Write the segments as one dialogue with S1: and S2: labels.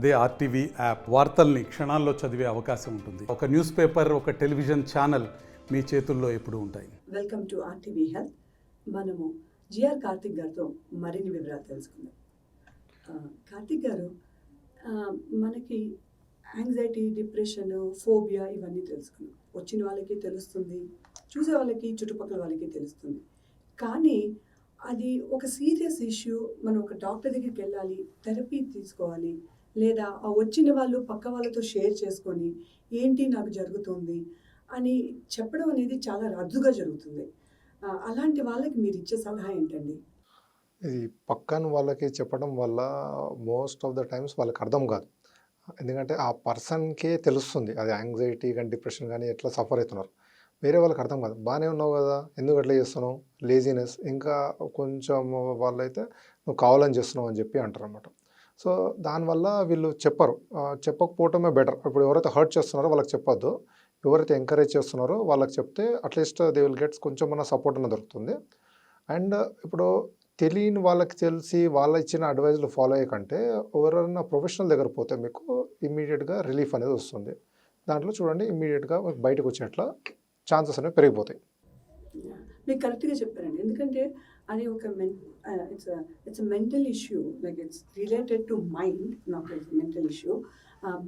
S1: అదే RTV app వార్తల్ని క్షణాల్లో చదివే అవకాశం ఉంటుంది. ఒక న్యూస్ పేపర్ ఒక టెలివిజన్ ఛానల్ మీ చేతుల్లో ఎప్పుడు ఉంటాయి.
S2: Welcome to RTV health. మనము జిఆర్ కార్తిక్ గారితో మరిన్ని వివరాలు తెలుసుకుందాం. కార్తిక్ గారు మనకి యాంగ్జైటీ డిప్రెషన్ ఫోబియా ఇవన్నీ తెలుసుకున్నాం. వచ్చిన వాళ్ళకి తెలుస్తుంది చూసే వాళ్ళకి చుట్టుపక్కల వాళ్ళకి తెలుస్తుంది. కానీ అది ఒక సీరియస్ ఇష్యూ మనం ఒక డాక్టర్ దగ్గరికి వెళ్ళాలి థెరపీ తీసుకోవాలి లేదా ఆ వచ్చిన వాళ్ళు పక్క వాళ్ళతో షేర్ చేసుకొని ఏంటి నాకు జరుగుతుంది అని చెప్పడం అనేది చాలా రద్దుగా జరుగుతుంది. అలాంటి వాళ్ళకి మీరు ఇచ్చే సలహా ఏంటండి?
S3: ఇది పక్కన వాళ్ళకి చెప్పడం వల్ల మోస్ట్ ఆఫ్ ద టైమ్స్ వాళ్ళకి అర్థం కాదు. ఎందుకంటే ఆ పర్సన్కే తెలుస్తుంది. అది యాంగ్జైటీ కానీ డిప్రెషన్ కానీ ఎట్లా సఫర్ అవుతున్నారు. వేరే వాళ్ళకి అర్థం కాదు. బాగానే ఉన్నావు కదా ఎందుకు అట్లా చేస్తున్నావు? లేజినెస్ ఇంకా కొంచెం వాళ్ళైతే నువ్వు కావాలని చేస్తున్నావు అని చెప్పి అంటారు అనమాట సో దానివల్ల వీళ్ళు చెప్పరు. చెప్పకపోవటమే బెటర్. ఇప్పుడు ఎవరైతే హర్ట్ చేస్తున్నారో వాళ్ళకి చెప్పొద్దు. ఎవరైతే ఎంకరేజ్ చేస్తున్నారో వాళ్ళకి చెప్తే అట్లీస్ట్ దే విల్ గెట్స్ కొంచెం మన సపోర్ట్ అనేది దొరుకుతుంది. అండ్ ఇప్పుడు తెలియని వాళ్ళకి తెలిసి వాళ్ళ ఇచ్చిన అడ్వైజ్లు ఫాలో అయ్యకంటే ఎవరైనా ప్రొఫెషనల్ దగ్గర పోతే మీకు ఇమ్మీడియట్గా రిలీఫ్ అనేది వస్తుంది. దాంట్లో చూడండి ఇమ్మీడియట్గా బయటకు వచ్చేట్ల ఛాన్సెస్ అనేవి పెరిగిపోతాయి.
S2: మీరు కరెక్ట్గా చెప్పారండి. ఎందుకంటే అది ఒక men it's it's mental issue like it's related to mind not mental issue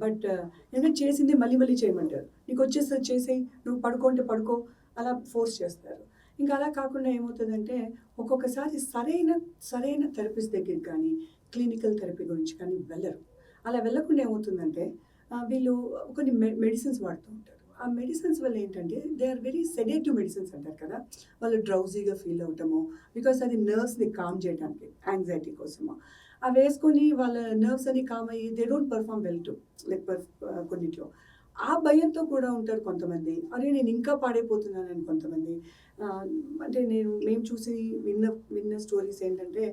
S2: but ఎందుకంటే చేసింది మళ్ళీ మళ్ళీ చేయమంటారు. నీకు వచ్చేస్తే చేసేయి నువ్వు పడుకోంటే పడుకో అలా ఫోర్స్ చేస్తారు. ఇంకా అలా కాకుండా ఏమవుతుందంటే ఒక్కొక్కసారి సరైన సరైన థెరపిస్ట్ దగ్గరికి కానీ క్లినికల్ థెరపీ గురించి కానీ వెళ్ళరు. అలా వెళ్ళకుండా ఏమవుతుందంటే వీళ్ళు కొన్ని మెడిసిన్స్ వాడుతూ ఉంటారు. ఆ మెడిసిన్స్ వల్ల ఏంటంటే they are very sedative medicines అంటారు కదా. వాళ్ళు డ్రౌజీగా ఫీల్ అవటము బికాస్ అది నర్వ్స్ని కామ్ చేయడానికి యాంగ్జైటీ కోసము. అవి వేసుకొని వాళ్ళ నర్వ్స్ అని కామ్ అయ్యి they don't perform well to like కొన్నిట్లో ఆ భయంతో కూడా ఉంటారు కొంతమంది. అరే నేను ఇంకా పాడైపోతున్నానని కొంతమంది. అంటే నేను మేము చూసి విన్న విన్న స్టోరీస్ ఏంటంటే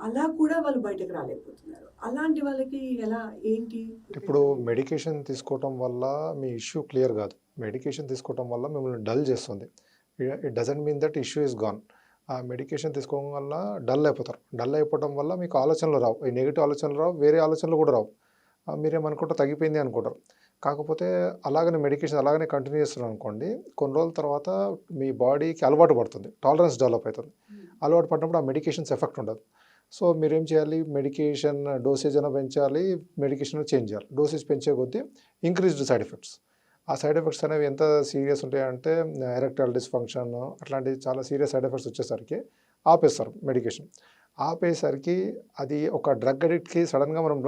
S2: అలా కూడా వాళ్ళు బయటకు రాలేకపోతున్నారు. అలాంటి వాళ్ళకి ఎలా ఏంటి
S3: ఇప్పుడు మెడికేషన్ తీసుకోవటం వల్ల మీ ఇష్యూ క్లియర్ కాదు. మెడికేషన్ తీసుకోవటం వల్ల మిమ్మల్ని డల్ చేస్తుంది. It doesn't mean that issue is gone. ఆ మెడికేషన్ తీసుకోవడం వల్ల డల్ అయిపోతారు. డల్ అయిపోవడం వల్ల మీకు ఆలోచనలు రావు. ఈ నెగిటివ్ ఆలోచనలు రావు వేరే ఆలోచనలు కూడా రావు. మీరేమనుకుంటారు తగ్గిపోయింది అనుకుంటారు. కాకపోతే అలాగనే మెడికేషన్ అలాగనే కంటిన్యూ చేస్తున్నారు అనుకోండి కొన్ని రోజుల తర్వాత మీ బాడీకి అలవాటు పడుతుంది. టాలరెన్స్ డెవలప్ అవుతుంది. అలవాటు పడినప్పుడు ఆ మెడికేషన్స్ ఎఫెక్ట్ ఉండదు. సో మీరేం చేయాలి? మెడికేషన్ డోసేజ్ అయినా పెంచాలి మెడికేషన్ చేంజ్ చేయాలి. డోసేజ్ పెంచే కొద్దీ ఇంక్రీజ్డ్ సైడ్ ఎఫెక్ట్స్. ఆ సైడ్ ఎఫెక్ట్స్ అనేవి ఎంత సీరియస్ ఉంటాయంటే ఎరెక్టల్ డిస్ఫంక్షన్ అట్లాంటి చాలా సీరియస్ సైడ్ ఎఫెక్ట్స్ వచ్చేసరికి ఆపేస్తారు మెడికేషన్. ఆపేసరికి అది ఒక డ్రగ్ అడిక్ట్కి సడన్గా మనం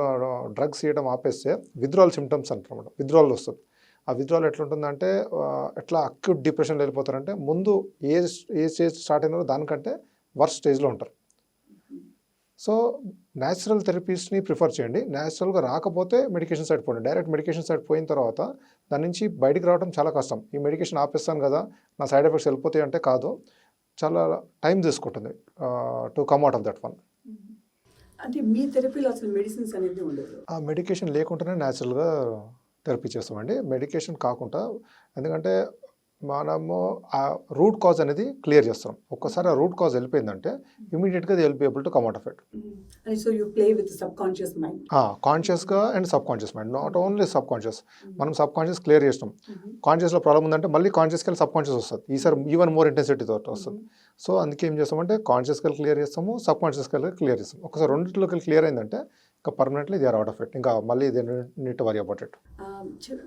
S3: డ్రగ్స్ ఇవ్వడం ఆపేస్తే విత్డ్రాల్ సిమ్టమ్స్ అంటారు విత్డ్రాల్ వస్తుంది. ఆ విత్డ్రాల్ ఎట్లుంటుందంటే ఎట్లా అక్యూట్ డిప్రెషన్లో వెళ్ళిపోతారంటే ముందు ఏ ఏ స్టేజ్ స్టార్ట్ అయినారో దానికంటే వర్స్ట్ స్టేజ్లో ఉంటారు. సో న్యాచురల్ థెరపీస్ని ప్రిఫర్ చేయండి. న్యాచురల్గా రాకపోతే మెడికేషన్ సైడ్ పోండి. డైరెక్ట్ మెడికేషన్ సైడ్ పోయిన తర్వాత దాని నుంచి బయటికి రావడం చాలా కష్టం. ఈ మెడికేషన్ ఆపేస్తాను కదా నా సైడ్ ఎఫెక్ట్స్ వెళ్ళిపోతాయి అంటే కాదు. చాలా టైం తీసుకుంటుంది to come out of that one.
S2: అంటే మీ థెరపీలో అసలు మెడిసిన్స్ అనేది ఉండదు.
S3: ఆ మెడికేషన్ లేకుండానే న్యాచురల్గా థెరపీ చేస్తామండి. మెడికేషన్ కాకుండా ఎందుకంటే మనము ఆ రూట్ కాజ్ అనేది క్లియర్ చేస్తాం. ఒక్కసారి ఆ రూట్ కాజ్ వెళ్ళిపోయిందంటే ఇమీడియట్గా they will be able to come out of it కాన్షియస్గా and subconscious mind not only subconscious మనం సబ్ కాన్షియస్ క్లియర్ చేస్తాం కాన్షియస్లో ప్రాబ్లం ఉందంటే మళ్ళీ కాన్షియస్కి వెళ్ళి సబ్ కాన్షియస్ వస్తుంది ఈసారి ఈవెన్ మోర్ ఇంటెన్సిటీ తోటి వస్తుంది. సో అందుకే ఏం చేస్తామంటే కాన్షియస్కి క్లియర్ చేస్తాము సబ్ కాన్షియస్కి వెళ్ళి క్లియర్ చేస్తాం ఒకసారి రెండింటిలోకి క్లియర్ అయిందంటే ఇంకా permanently they are out of it ఇంకా మళ్ళీ they needn't worry about it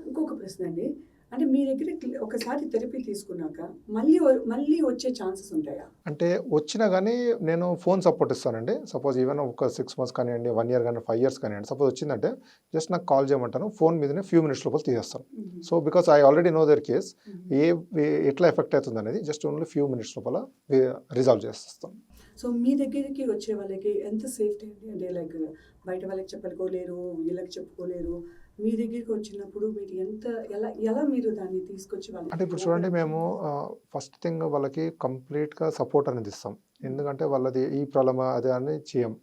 S2: ఇంకొక ప్రశ్న అండి. అంటే మీ దగ్గర ఒకసారి థెరపీ తీసుకున్నాక మళ్ళీ మళ్ళీ వచ్చే ఛాన్సెస్ ఉంటాయా?
S3: అంటే వచ్చినా కానీ నేను ఫోన్ సపోర్ట్ ఇస్తానండి. సపోజ్ ఈవెన్ ఒక సిక్స్ మంత్స్ కానివ్వండి వన్ ఇయర్ కానీ ఫైవ్ ఇయర్స్ కానివ్వండి. సపోజ్ వచ్చిందంటే జస్ట్ నాకు కాల్ చేయమంటాను. ఫోన్ మీదనే ఫ్యూ మినిట్స్ లోపల తీసేస్తాను. So because I already know their case ఏ ఎట్లా ఎఫెక్ట్ అవుతుంది అనేది జస్ట్ ఓన్లీ ఫ్యూ మినిట్స్ లోపల రిజాల్వ్ చేసేస్తాం
S2: సో మీ దగ్గరికి వచ్చే వాళ్ళకి ఎంత సేఫ్టీ అండి? అంటే లైక్ బయట వాళ్ళకి చెప్పుకోలేరు వీళ్ళకి చెప్పుకోలేరు. మీ దగ్గరికి వచ్చినప్పుడు మీరు ఎంత ఎలా ఎలా మీరు దాన్ని తీసుకొచ్చి వాళ్ళకి
S3: అంటే ఇప్పుడు చూడండి మేము ఫస్ట్ థింగ్ వాళ్ళకి కంప్లీట్గా సపోర్ట్ అనేది ఇస్తాం. ఎందుకంటే వాళ్ళది ఈ ప్రాబ్లమ్ అది అని చేయం.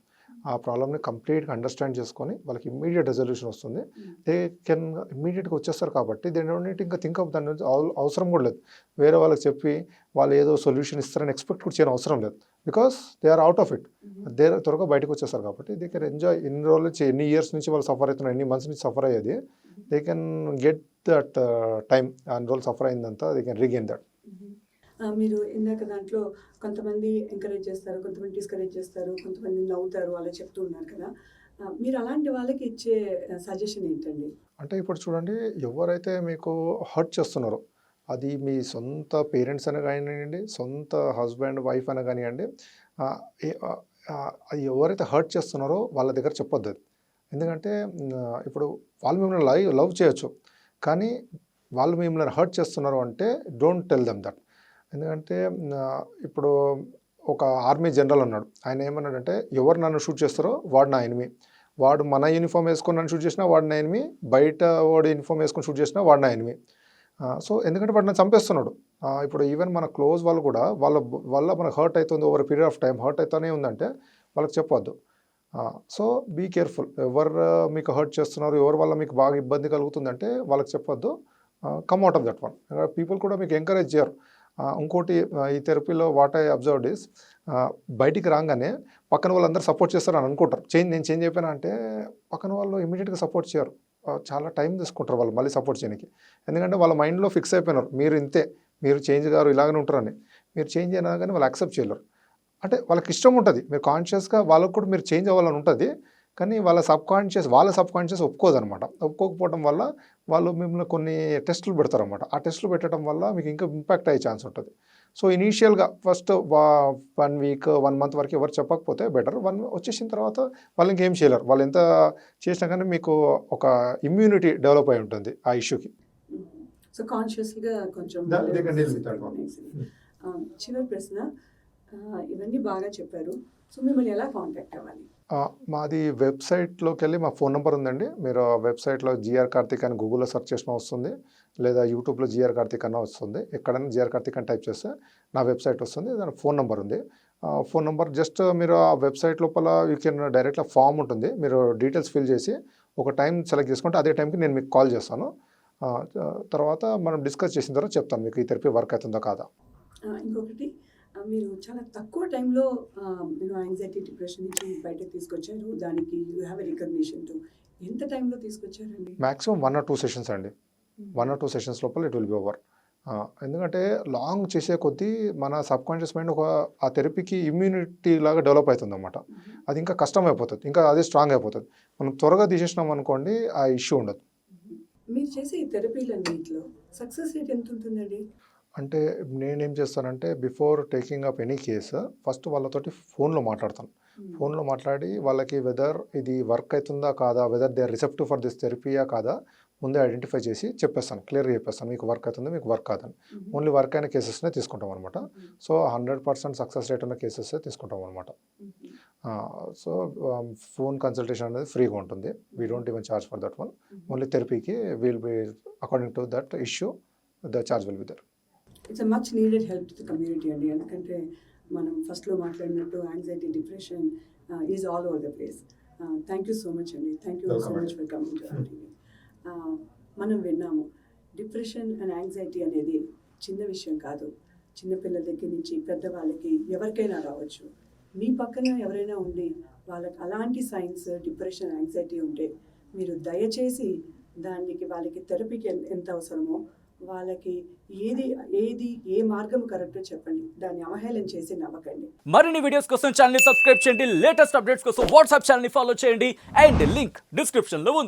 S3: ఆ ప్రాబ్లమ్ని కంప్లీట్గా అండర్స్టాండ్ చేసుకొని వాళ్ళకి ఇమ్మీడియట్ రెజల్యూషన్ వస్తుంది. దే కెన్ ఇమ్మీడియట్గా వచ్చేస్తారు కాబట్టి దేని డోంట్ ఇంకా థింక్ ఆఫ్ దాని అవ- అవసరం కూడా లేదు. వేరే వాళ్ళకి చెప్పి వాళ్ళు ఏదో సొల్యూషన్ ఇస్తారని ఎక్స్పెక్ట్ కూడా చేయని అవసరం లేదు. Because they are out of it. They త్వరగా బయటకు వచ్చేస్తారు కాబట్టి దే కెన్ ఎంజాయ్ ఎన్ని రోజుల నుంచి ఎన్ని ఇయర్స్ నుంచి వాళ్ళు సఫర్ అవుతున్నారు ఎన్ని మంత్స్ నుంచి సఫర్ అయ్యేది they can get that time అన్ని రోజులు సఫర్ అయిందంతా దే కెన్ రీగెయిన్ దట్.
S2: మీరు ఇందాక దాంట్లో కొంతమంది ఎంకరేజ్ చేస్తారు కొంతమంది డిస్కరేజ్ చేస్తారు కొంతమంది నవ్వుతారు అలా చెప్తూ ఉన్నారు కదా. మీరు అలాంటి వాళ్ళకి ఇచ్చే సజెషన్ ఏంటండి?
S3: అంటే ఇప్పుడు చూడండి ఎవరైతే మీకు హర్ట్ చేస్తున్నారో అది మీ సొంత పేరెంట్స్ అని కానివ్వండి సొంత హస్బెండ్ వైఫ్ అని కానివ్వండి ఎవరైతే హర్ట్ చేస్తున్నారో వాళ్ళ దగ్గర చెప్పొద్దు. ఎందుకంటే ఇప్పుడు వాళ్ళు మిమ్మల్ని లవ్ లవ్ చేయొచ్చు. కానీ వాళ్ళు మిమ్మల్ని హర్ట్ చేస్తున్నారు అంటే డోంట్ టెల్ దెమ్ దట్ ఎందుకంటే ఇప్పుడు ఒక ఆర్మీ జనరల్ అన్నాడు ఆయన ఏమన్నాడంటే ఎవరు నన్ను షూట్ చేస్తారో వాడు నా ఎనిమి. వాడు మన యూనిఫామ్ వేసుకొని నన్ను షూట్ చేసినా వాడు నా ఎనిమి. బయట వాడు యూనిఫామ్ వేసుకొని షూట్ చేసినా వాడు నా ఎనిమి. సో ఎందుకంటే వాడు నన్ను చంపేస్తున్నాడు. ఇప్పుడు ఈవెన్ మన క్లోజ్ వాళ్ళు కూడా వాళ్ళ వల్ల మనకు హర్ట్ అవుతుంది over period of time hurt అవుతానే ఉందంటే వాళ్ళకి చెప్పొద్దు. So be careful. ఎవరు మీకు హర్ట్ చేస్తున్నారు ఎవరి వల్ల మీకు బాగా ఇబ్బంది కలుగుతుందంటే వాళ్ళకి చెప్పొద్దు. Come out of that one. People కూడా మీకు ఎంకరేజ్ చేయరు. ఇంకోటి ఈ థెరపీలో వాట్ ఐ అబ్జర్వ్డ్ ఇస్ బయటికి రాగానే పక్కన వాళ్ళందరూ సపోర్ట్ చేస్తారు అని అనుకుంటారు. చేంజ్ నేను చేంజ్ చెప్పాను అంటే పక్కన వాళ్ళు ఇమీడియట్గా సపోర్ట్ చేయరు. చాలా టైం తీసుకుంటారు వాళ్ళు మళ్ళీ సపోర్ట్ చేయడానికి. ఎందుకంటే వాళ్ళ మైండ్లో ఫిక్స్ అయిపోయినారు. మీరు ఇంతే మీరు చేంజ్ గారు ఇలాగనే ఉంటారని. మీరు చేంజ్ అయినా కానీ వాళ్ళు యాక్సెప్ట్ చేయలేరు. అంటే వాళ్ళకి ఇష్టం ఉంటుంది. మీరు కాన్షియస్గా వాళ్ళకు కూడా మీరు చేంజ్ అవ్వాలని ఉంటుంది. కానీ వాళ్ళ సబ్ కాన్షియస్ వాళ్ళ సబ్ కాన్షియస్ ఒప్పుకోదనమాట ఒప్పుకోకపోవడం వల్ల వాళ్ళు మిమ్మల్ని కొన్ని టెస్టులు పెడతారనమాట ఆ టెస్టులు పెట్టడం వల్ల మీకు ఇంకా ఇంపాక్ట్ అయ్యే ఛాన్స్ ఉంటుంది. సో ఇనీషియల్గా first one week one month వరకు ఎవరు చెప్పకపోతే బెటర్. వన్ వచ్చేసిన తర్వాత వాళ్ళు ఇంకేం చేయలేరు. వాళ్ళు ఎంత చేసినా కానీ మీకు ఒక ఇమ్యూనిటీ డెవలప్ అయి ఉంటుంది ఆ ఇష్యూకి.
S2: సో కాన్షియస్గా కొంచెం చివరి ప్రశ్న ఇవన్నీ బాగా చెప్పారు. సో మిమ్మల్ని ఎలా కాంటాక్ట్ అవ్వాలి?
S3: మాది వెబ్సైట్లోకి వెళ్ళి మా ఫోన్ నెంబర్ ఉందండి మీరు ఆ వెబ్సైట్లో జిఆర్ కార్తిక్ అని గూగుల్లో సెర్చ్ చేసినా వస్తుంది. లేదా యూట్యూబ్లో జిఆర్ కార్తిక్ అన్న వస్తుంది. ఎక్కడైనా జిఆర్ కార్తిక్ అని టైప్ చేస్తే నా వెబ్సైట్ వస్తుంది. దాని ఫోన్ నెంబర్ ఉంది ఫోన్ నెంబర్ జస్ట్ మీరు ఆ వెబ్సైట్ లోపల యూ కెన్ డైరెక్ట్గా ఫామ్ ఉంటుంది. మీరు డీటెయిల్స్ ఫిల్ చేసి ఒక టైం సెలెక్ట్ చేసుకుంటే అదే టైంకి నేను మీకు కాల్ చేస్తాను. తర్వాత మనం డిస్కస్ చేసిన తర్వాత చెప్తాను మీకు ఈ థెరపీ వర్క్ అవుతుందో కాదా?
S2: ఇంకొకటి మీరు చాలా తక్కువ టైంలో మీరు యాంగ్జైటీ డిప్రెషన్ నుంచి బయటకు తీసుకొచ్చారు. దానికి యూ హ్యావ్ రికగ్నిషన్ టు ఎంత టైంలో తీసుకొచ్చారండి?
S3: Maximum one or two sessions అండి. వన్ ఆర్ టూ సెషన్స్ లోపల ఇట్ విల్ బి ఓవర్ ఎందుకంటే లాంగ్ చేసే కొద్దీ మన సబ్ కాన్షియస్ మైండ్ ఒక ఆ థెరపీకి ఇమ్యూనిటీ లాగా డెవలప్ అవుతుంది అన్నమాట అది ఇంకా కష్టం అయిపోతుంది. ఇంకా అది స్ట్రాంగ్ అయిపోతుంది. మనం త్వరగా తీసేసినాం అనుకోండి ఆ ఇష్యూ ఉండదు.
S2: మీరు చేసే ఈ థెరపీలన్నింటిలో సక్సెస్ రేట్ ఎంత ఉంటుందండి?
S3: అంటే నేనేం చేస్తానంటే before taking up any case first వాళ్ళతోటి ఫోన్లో మాట్లాడతాను. ఫోన్లో మాట్లాడి వాళ్ళకి వెదర్ ఇది వర్క్ అవుతుందా కాదా whether they are receptive for this థెరపీయా కాదా ముందే ఐడెంటిఫై చేసి చెప్పేస్తాను క్లియర్గా చెప్పేస్తాను మీకు వర్క్ అవుతుంది మీకు వర్క్ కాదని. ఓన్లీ వర్క్ అయిన కేసెస్నే తీసుకుంటాం అనమాట so hundred percent success rate ఉన్న కేసెస్ తీసుకుంటాం అనమాట సో ఫోన్ కన్సల్టేషన్ అనేది ఫ్రీగా ఉంటుంది. We don't even charge for that one only థెరపీకి will be according to that issue the charge will be there
S2: it's a much needed help to community అండి ఎందుకంటే మనం ఫస్ట్లో మాట్లాడినట్టు anxiety depression is all over the place thank you so much అండి thank you so much for coming to మనం విన్నాము. Depression and anxiety అనేది చిన్న విషయం కాదు. చిన్నపిల్లల దగ్గర నుంచి పెద్దవాళ్ళకి ఎవరికైనా రావచ్చు. మీ పక్కన ఎవరైనా ఉండి వాళ్ళకి అలాంటి సైన్స్ డిప్రెషన్ యాంగ్జైటీ ఉంటే మీరు దయచేసి దానికి వాళ్ళకి థెరపీకి ఎంత అవసరమో వాళ్ళకి ఏది ఏది ఏ మార్గం కరెక్టో చెప్పండి. దాన్ని అవహేళన చేసి నవ్వకండి
S4: మరిన్ని వీడియోస్ కోసం ఛానల్ సబ్స్క్రైబ్ చేయండి. లేటెస్ట్ అప్డేట్స్ కోసం వాట్సాప్ ఛానల్ని ఫాలో చేయండి. అండ్ లింక్ డిస్క్రిప్షన్లో ఉంది.